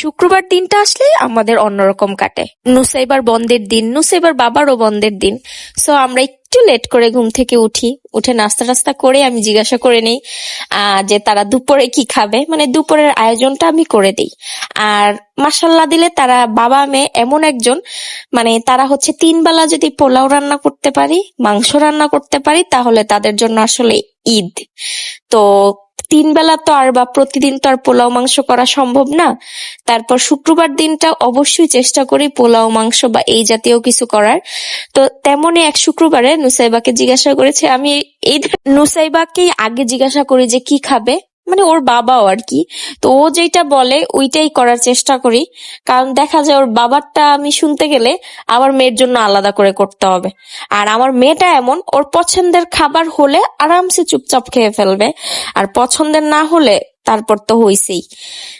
শুক্রবার দিনটা আসলে আমাদের অন্যরকম কাটে। নুসাইবার বন্ধের দিন, নুসাইবার বাবারও বন্ধের দিন। সো আমরা একটু লেট করে ঘুম থেকে উঠি। উঠে নাস্তা টাস্তা করে আমি জিজ্ঞাসা করে নেই যে তারা দুপুরে কি খাবে। মানে দুপুরের আয়োজনটা আমি করে দিই। আর মাসাল্লাহ দিলে তারা বাবা, মেয়ে এমন একজন মানে তারা হচ্ছে তিন বেলা যদি পোলাও রান্না করতে পারি, মাংস রান্না করতে পারি, তাহলে তাদের জন্য আসলে ঈদ। তো তিন বেলা তো আর বা প্রতিদিন তো আর পোলাও মাংস করা সম্ভব না। তারপর শুক্রবার দিনটা অবশ্যই চেষ্টা করি পোলাও মাংস বা এই জাতীয় কিছু করার। তো তেমনই এক শুক্রবারে নুসাইবাকে জিজ্ঞাসা করেছে, আমি এই নুসাইবাকেই আগে জিজ্ঞাসা করি যে কি খাবে। মানে ওর বাবাও আর কি। তো ও যেটা বলে, ওইটাই করার চেষ্টা করি। কারণ দেখা যায় ওর বাবারটা আমি শুনতে গেলে আমার মেয়ের জন্য আলাদা করে করতে হবে। আর আমার মেয়েটা এমন, ওর পছন্দের খাবার হলে আরামসে চুপচাপ খেয়ে ফেলবে। আর পছন্দের না হলে তারপর তো হইছেই।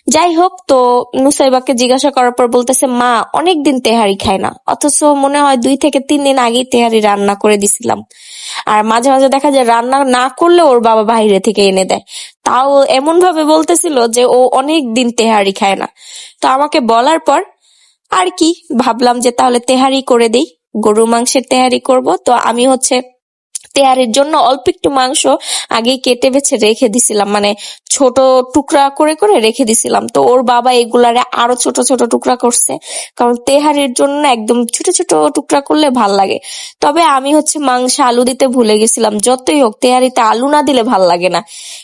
যাই হোক, তো নুসাইবাকে জিজ্ঞাসা করার পর বলতেছে, মা অনেক দিন তেহারি খায় না। অথচ মনে হয় দুই থেকে তিন দিন আগেই তেহারি রান্না করে দিছিলাম। আর মাঝে মাঝে দেখা যায় রান্না না করলে ওর বাবা বাইরে থেকে এনে দেয়। তাও এমন ভাবে বলতেছিল যে ও অনেক দিন তেহারি খায় না। তো আমাকে বলার পর আর কি, ভাবলাম যে তাহলে তেহারি করে দিই গরু মাংসের তেহারি করব। তো আমি হচ্ছে তেহারির জন্য অল্প একটু মাংস আগে কেটে বেছে রেখে দিছিলাম। মানে ছোট টুকরা করে করে রেখে দিছিলাম। তো ওর বাবা এগুলারে আরও ছোট ছোট টুকরা করছে। কারণ তেহারির জন্য একদম ছোট ছোট টুকরা করলে ভালো লাগে। তবে আমি হচ্ছে মাংস আলু দিতে ভুলে গেছিলাম। যতই হোক, তেহারিতে আলু না দিলে ভালো লাগে না।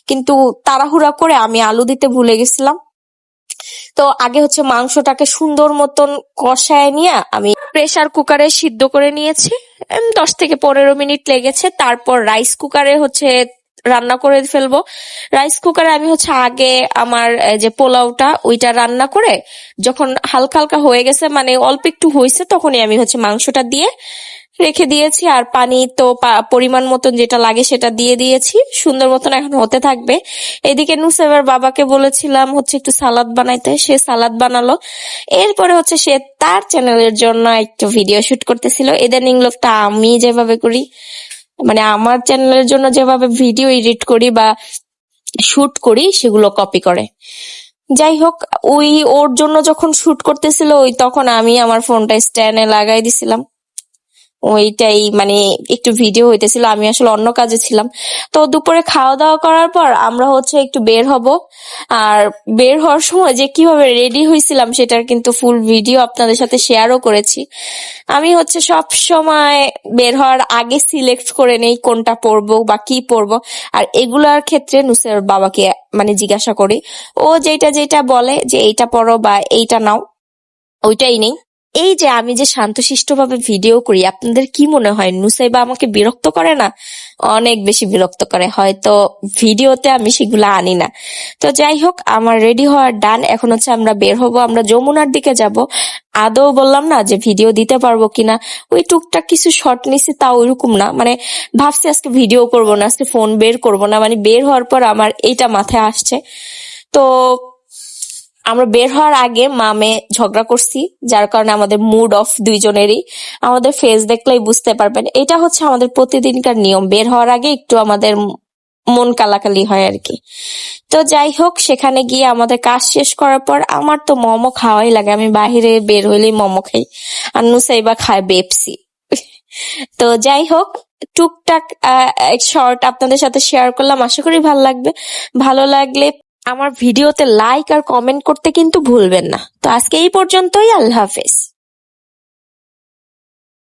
কিন্তু তাড়াহুড়া করে আমি আলু দিতে ভুলে গেছিলাম। তো আগে হচ্ছে মাংসটাকে সুন্দর মতন কষায় নিয়ে আমি প্রেসার কুকারে সিদ্ধ করে নিয়েছি। দশ থেকে পনেরো মিনিট লেগেছে। তারপর রাইস কুকারে হচ্ছে রান্না করে ফেলব। রাইস কুকারে আমি হচ্ছে আগে আমার যে পোলাওটা, ওইটা রান্না করে যখন হালকা হালকা হয়ে গেছে মানে অল্প একটু হয়েছে তখনই আমি হচ্ছে মাংসটা দিয়ে রেখে দিয়েছি। আর পানি তো পরিমাণ মতন যেটা লাগে সেটা দিয়ে দিয়েছি। সুন্দর মতন এখন হতে থাকবে। এদিকে নুসেবার বাবাকে বলেছিলাম হচ্ছে একটু সালাদ বানাইতে। সে সালাদ বানালো। এরপরে হচ্ছে সে তার চ্যানেলের জন্য একটু ভিডিও শুট করতেছিল। ইদানিং লোকটা আমি যেভাবে করি মানে আমার চ্যানেলের জন্য যেভাবে ভিডিও এডিট করি বা শুট করি, সেগুলো কপি করে। যাই হোক, ওই ওর জন্য যখন শুট করতেছিল, ওই তখন আমি আমার ফোনটা স্ট্যান্ডে লাগাই দিছিলাম। ওইটাই মানে একটু ভিডিও হইতেছিল, আমি আসলে অন্য কাজে ছিলাম। তো দুপুরে খাওয়া দাওয়া করার পর আমরা হচ্ছে একটু বের হব। আর বের হওয়ার সময় যে কীভাবে রেডি হয়েছিলাম সেটার কিন্তু ফুল ভিডিও আপনাদের সাথে শেয়ারও করেছি। আমি হচ্ছে সব সময় বের হওয়ার আগে সিলেক্ট করে নেই কোনটা পরবো বা কি পরবো। আর এগুলার ক্ষেত্রে নুসের বাবাকে মানে জিজ্ঞাসা করি। ও যেটা যেটা বলে যে এইটা পরো বা এইটা নাও, ওইটাই নেই। এই যে আমি যে শান্তশিষ্ট ভাবে ভিডিও করি, আপনাদের কি মনে হয়? নুসাইবা আমাকে বিরক্ত করে না? অনেক বেশি বিরক্ত করে। হয়তো ভিডিওতে আমি সেগুলো আনি না। তো যাই হোক, আমার রেডি হওয়ার ডান এখন হচ্ছে আমরা বের হব, আমরা যমুনার দিকে যাব। আদৌ বললাম না যে ভিডিও দিতে পারব কিনা। ওই টুকটাক কিছু শর্ট নিছি, তাও ওইরকম না। মানে ভাবছি আজকে ভিডিও করব না, আজকে ফোন বের করব না। মানে বের হওয়ার পর আমার এইটা মাথায় আসছে। তো আমরা বের হওয়ার আগে মামে ঝগড়া করছি, যার কারণে আমাদের মুড অফ দুইজনেরই। আমাদের ফেস দেখলেই বুঝতে পারবেন। এটা হচ্ছে আমাদের প্রতিদিনকার নিয়ম। বের হওয়ার আগে একটু আমাদের মন কালাকালি হয় আর কি। তো যাই হোক, সেখানে গিয়ে আমাদের কাজ শেষ করার পর আমার তো মোমো খাওয়াই লাগে। আমি বাইরে বের হইলেই মোমো খাই। আর নুসাইবা খায় বেপসি তো যাই হোক, টুকটাক শর্ট আপনাদের সাথে শেয়ার করলাম। আশা করি ভালো লাগবে। ভালো লাগলে আমার ভিডিওতে লাইক আর কমেন্ট করতে কিন্তু ভুলবেন না। তো আজকে এই পর্যন্তই, আল্লাহ হাফেজ।